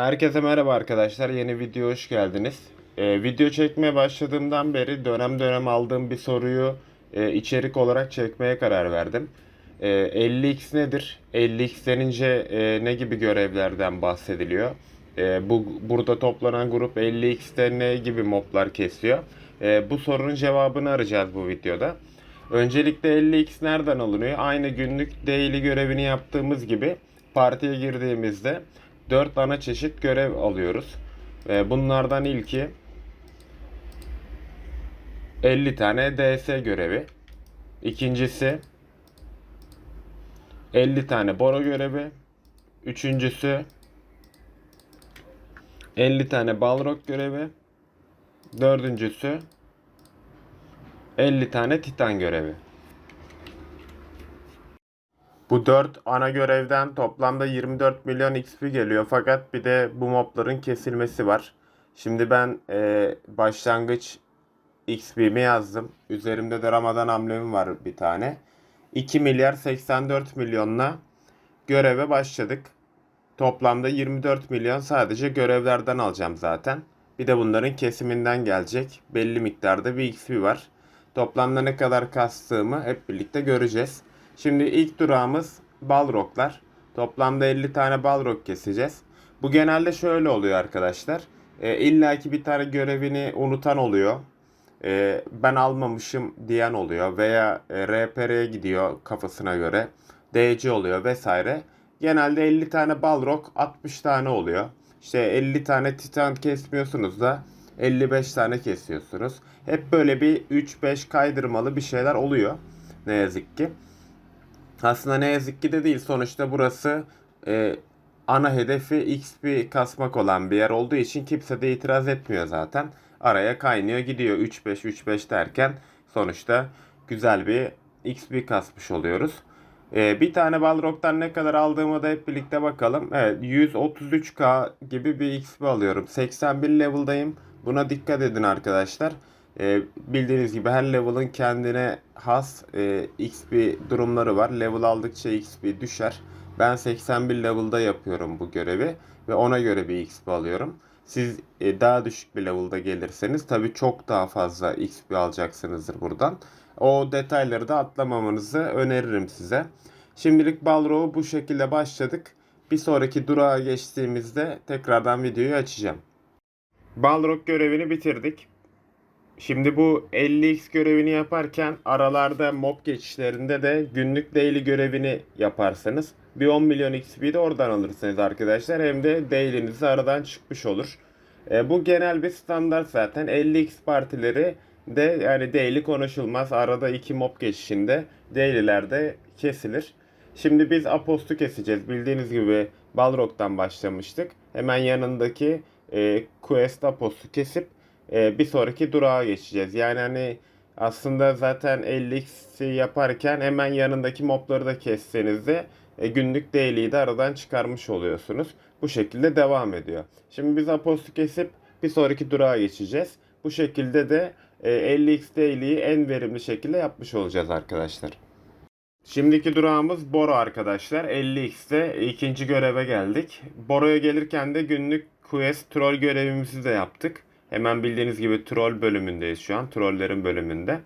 Herkese merhaba arkadaşlar. Yeni video hoş geldiniz. Ee, video çekmeye başladığımdan beri dönem dönem aldığım bir soruyu e, içerik olarak çekmeye karar verdim. Ee, 50x nedir? 50x denince e, ne gibi görevlerden bahsediliyor? Ee, bu burada toplanan grup 50x'te ne gibi moblar kesiyor? Ee, bu sorunun cevabını arayacağız bu videoda. Öncelikle 50x nereden alınıyor? Aynı günlük daily görevini yaptığımız gibi partiye girdiğimizde 4 ana çeşit görev alıyoruz. Ve bunlardan ilki 50 tane DS görevi. İkincisi 50 tane Boro görevi. Üçüncüsü 50 tane Balrog görevi. Dördüncüsü 50 tane Titan görevi. Bu 4 ana görevden toplamda 24 milyon XP geliyor. Fakat bir de bu mobların kesilmesi var. Şimdi ben e, başlangıç XP'mi yazdım. Üzerimde de Ramazan amblemi var bir tane. 2 milyar 84 milyonla göreve başladık. Toplamda 24 milyon sadece görevlerden alacağım zaten. Bir de bunların kesiminden gelecek. Belli miktarda bir XP var. Toplamda ne kadar kastığımı hep birlikte göreceğiz. Şimdi ilk durağımız Balroglar. Toplamda 50 tane Balrog keseceğiz. Bu genelde şöyle oluyor arkadaşlar. E, İlla ki bir tane görevini unutan oluyor. E, ben almamışım diyen oluyor. Veya e, RPR'ye gidiyor kafasına göre. DC oluyor vesaire. Genelde 50 tane Balrog 60 tane oluyor. İşte 50 tane Titan kesmiyorsunuz da 55 tane kesiyorsunuz. Hep böyle bir 3-5 kaydırmalı bir şeyler oluyor. Ne yazık ki. Aslında ne yazık ki de değil. Sonuçta burası e, ana hedefi XP kasmak olan bir yer olduğu için kimse de itiraz etmiyor zaten. Araya kaynıyor gidiyor 3-5 3-5 derken sonuçta güzel bir XP kasmış oluyoruz. E, bir tane Balrog'dan ne kadar aldığımı da hep birlikte bakalım. Evet 133k gibi bir XP alıyorum. 81 level'dayım. Buna dikkat edin arkadaşlar. E, bildiğiniz gibi her level'ın kendine has e, XP durumları var. Level aldıkça XP düşer. Ben 81 level'da yapıyorum bu görevi ve ona göre bir XP alıyorum. Siz e, daha düşük bir level'da gelirseniz tabii çok daha fazla XP alacaksınızdır buradan. O detayları da atlamamanızı öneririm size. Şimdilik Balrog'u bu şekilde başladık. Bir sonraki durağa geçtiğimizde tekrardan videoyu açacağım. Balrog görevini bitirdik. Şimdi bu 50x görevini yaparken aralarda mob geçişlerinde de günlük daily görevini yaparsanız bir 10 milyon XP de oradan alırsınız arkadaşlar. Hem de daily'niz aradan çıkmış olur. E, bu genel bir standart zaten. 50x partileri de yani daily konuşulmaz. Arada iki mob geçişinde daily'lerde kesilir. Şimdi biz Apost'u keseceğiz. Bildiğiniz gibi Balrog'dan başlamıştık. Hemen yanındaki e, Quest Apost'u kesip e, bir sonraki durağa geçeceğiz. Yani hani aslında zaten 50x'i yaparken hemen yanındaki mobları da kesseniz de e, günlük daily'yi de aradan çıkarmış oluyorsunuz. Bu şekilde devam ediyor. Şimdi biz Apost'u kesip bir sonraki durağa geçeceğiz. Bu şekilde de e, 50x daily'yi en verimli şekilde yapmış olacağız arkadaşlar. Şimdiki durağımız Boro arkadaşlar. 50x'te ikinci göreve geldik. Boro'ya gelirken de günlük quest troll görevimizi de yaptık. Hemen bildiğiniz gibi troll bölümündeyiz şu an. Trollerin bölümünde.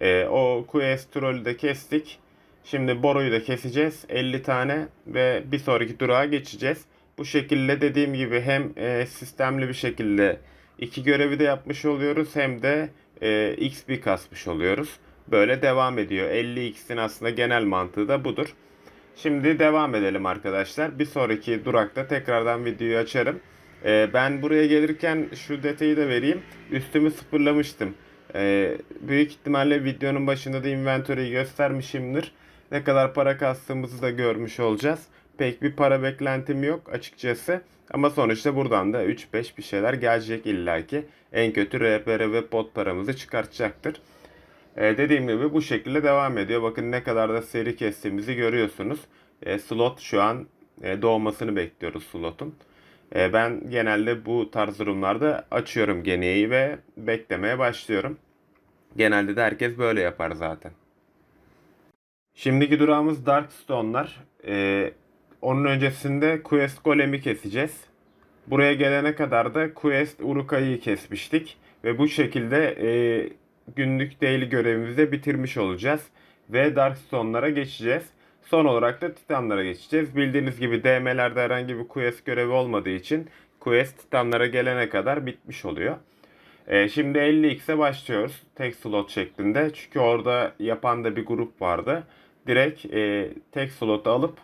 Ee, o quest trollü de kestik. Şimdi Boro'yu da keseceğiz. 50 tane ve bir sonraki durağa geçeceğiz. Bu şekilde dediğim gibi hem e, sistemli bir şekilde iki görevi de yapmış oluyoruz hem de e, XP kasmış oluyoruz. Böyle devam ediyor. 50x'in aslında genel mantığı da budur. Şimdi devam edelim arkadaşlar. Bir sonraki durakta tekrardan videoyu açarım. Ee, ben buraya gelirken şu detayı da vereyim. Üstümü sıfırlamıştım. Ee, büyük ihtimalle videonun başında da inventory'yi göstermişimdir. Ne kadar para kastığımızı da görmüş olacağız. Pek bir para beklentim yok açıkçası. Ama sonuçta buradan da 3-5 bir şeyler gelecek illaki. En kötü RPR ve pot paramızı çıkartacaktır. Ee, dediğim gibi bu şekilde devam ediyor. Bakın ne kadar da seri kestiğimizi görüyorsunuz. Ee, slot şu an e, doğmasını bekliyoruz slotun. E, ben genelde bu tarz durumlarda açıyorum geneyi ve beklemeye başlıyorum. Genelde de herkes böyle yapar zaten. Şimdiki durağımız Darkstone'lar. E, onun öncesinde Quest Golem'i keseceğiz. Buraya gelene kadar da Quest Urukay'ı kesmiştik. Ve bu şekilde e, günlük daily görevimizi bitirmiş olacağız. Ve Darkstone'lara geçeceğiz. Son olarak da Titanlara geçeceğiz. Bildiğiniz gibi DM'lerde herhangi bir quest görevi olmadığı için quest Titanlara gelene kadar bitmiş oluyor. E, şimdi 50x'e başlıyoruz. Tek slot şeklinde. Çünkü orada yapan da bir grup vardı. Direkt e, tek slotu alıp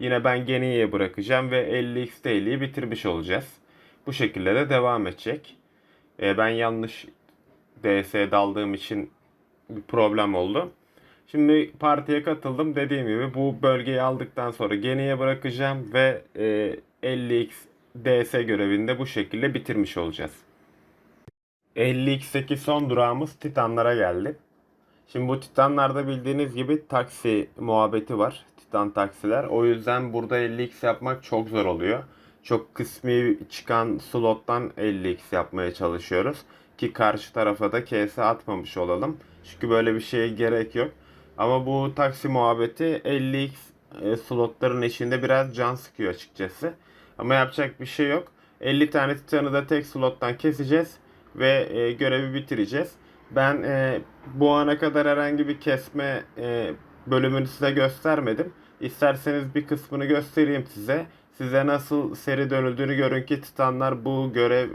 yine ben Geniye'ye bırakacağım ve 50x daily'yi bitirmiş olacağız. Bu şekilde de devam edecek. E, ben yanlış DS daldığım için bir problem oldu. Şimdi partiye katıldım. Dediğim gibi bu bölgeyi aldıktan sonra Geni'ye bırakacağım ve e, 50x DS görevini de bu şekilde bitirmiş olacağız. 50x'teki son durağımız Titanlara geldi. Şimdi bu Titanlarda bildiğiniz gibi taksi muhabbeti var. Titan taksiler. O yüzden burada 50x yapmak çok zor oluyor. Çok kısmi çıkan slottan 50x yapmaya çalışıyoruz. Ki karşı tarafa da KS atmamış olalım. Çünkü böyle bir şeye gerek yok. Ama bu taksi muhabbeti 50x e, slotların içinde biraz can sıkıyor açıkçası. Ama yapacak bir şey yok. 50 tane titanı da tek slottan keseceğiz ve e, görevi bitireceğiz. Ben e, bu ana kadar herhangi bir kesme e, bölümünü size göstermedim. İsterseniz bir kısmını göstereyim size. Size nasıl seri dönüldüğünü görün ki Titanlar bu görev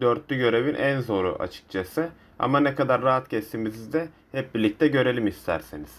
dörtlü görevin en zoru açıkçası. Ama ne kadar rahat kestiğimizi de hep birlikte görelim isterseniz.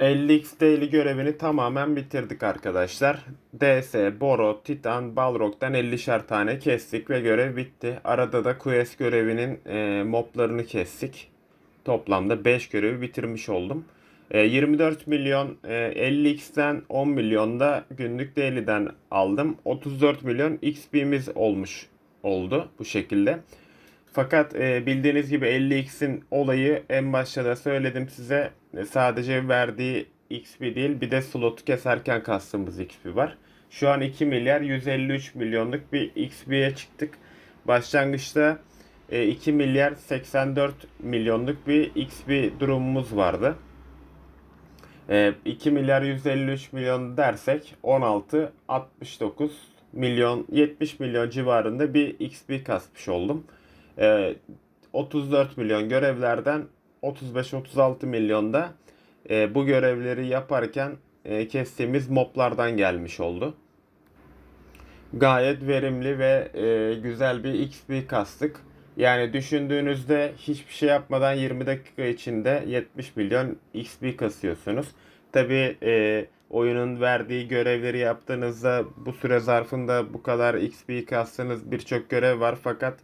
...50x daily görevini tamamen bitirdik arkadaşlar. DS, Boro, Titan, Balrog'dan 50'şer tane kestik ve görev bitti. Arada da Quest görevinin e, moblarını kestik. Toplamda 5 görevi bitirmiş oldum. E, 24 milyon e, 50x'ten 10 milyon da günlük daily'den aldım. 34 milyon XP'miz olmuş oldu bu şekilde. Fakat e, bildiğiniz gibi 50x'in olayı en başta da söyledim size e, sadece verdiği XP değil bir de slotu keserken kastığımız XP var. Şu an 2 milyar 153 milyonluk bir XP'ye çıktık. Başlangıçta e, 2 milyar 84 milyonluk bir XP durumumuz vardı. E, 2 milyar 153 milyon dersek 16 69 milyon 70 milyon civarında bir XP kasmış oldum. E, 34 milyon görevlerden 35-36 milyonda e, bu görevleri yaparken e, kestiğimiz moblardan gelmiş oldu. Gayet verimli ve e, güzel bir XP kastık. Yani düşündüğünüzde hiçbir şey yapmadan 20 dakika içinde 70 milyon XP kasıyorsunuz. Tabi e, oyunun verdiği görevleri yaptığınızda bu süre zarfında bu kadar XP kastığınız birçok görev var fakat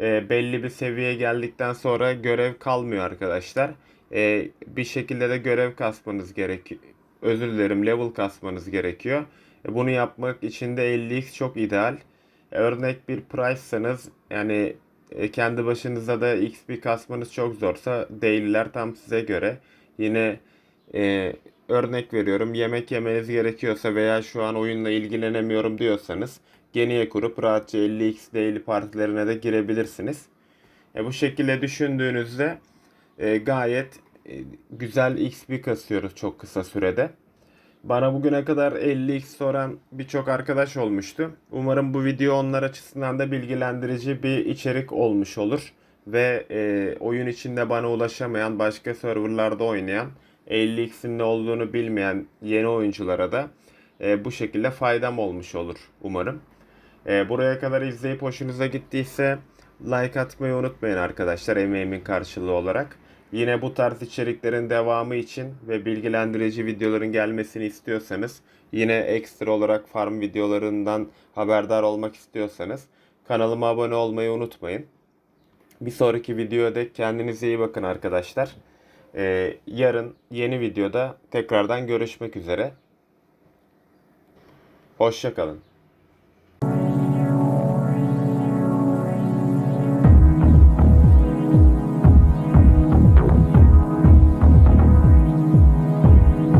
e, belli bir seviyeye geldikten sonra görev kalmıyor arkadaşlar. E, bir şekilde de görev kasmanız gerekiyor. Özür dilerim level kasmanız gerekiyor. E, bunu yapmak için de 50x çok ideal. E, örnek bir price'sanız yani e, kendi başınıza da XP kasmanız çok zorsa daily'ler tam size göre. Yine e, örnek veriyorum yemek yemeniz gerekiyorsa veya şu an oyunla ilgilenemiyorum diyorsanız geniye kurup rahatça 50x daily partilerine de girebilirsiniz. E, bu şekilde düşündüğünüzde e, gayet e, güzel XP kasıyoruz çok kısa sürede. Bana bugüne kadar 50x soran birçok arkadaş olmuştu. Umarım bu video onlar açısından da bilgilendirici bir içerik olmuş olur. Ve e, oyun içinde bana ulaşamayan, başka serverlarda oynayan, 50x'in ne olduğunu bilmeyen yeni oyunculara da e, bu şekilde faydam olmuş olur umarım. E, buraya kadar izleyip hoşunuza gittiyse like atmayı unutmayın arkadaşlar emeğimin karşılığı olarak. Yine bu tarz içeriklerin devamı için ve bilgilendirici videoların gelmesini istiyorsanız yine ekstra olarak farm videolarından haberdar olmak istiyorsanız kanalıma abone olmayı unutmayın. Bir sonraki videoda kendinize iyi bakın arkadaşlar. Ee, yarın yeni videoda tekrardan görüşmek üzere. Hoşçakalın.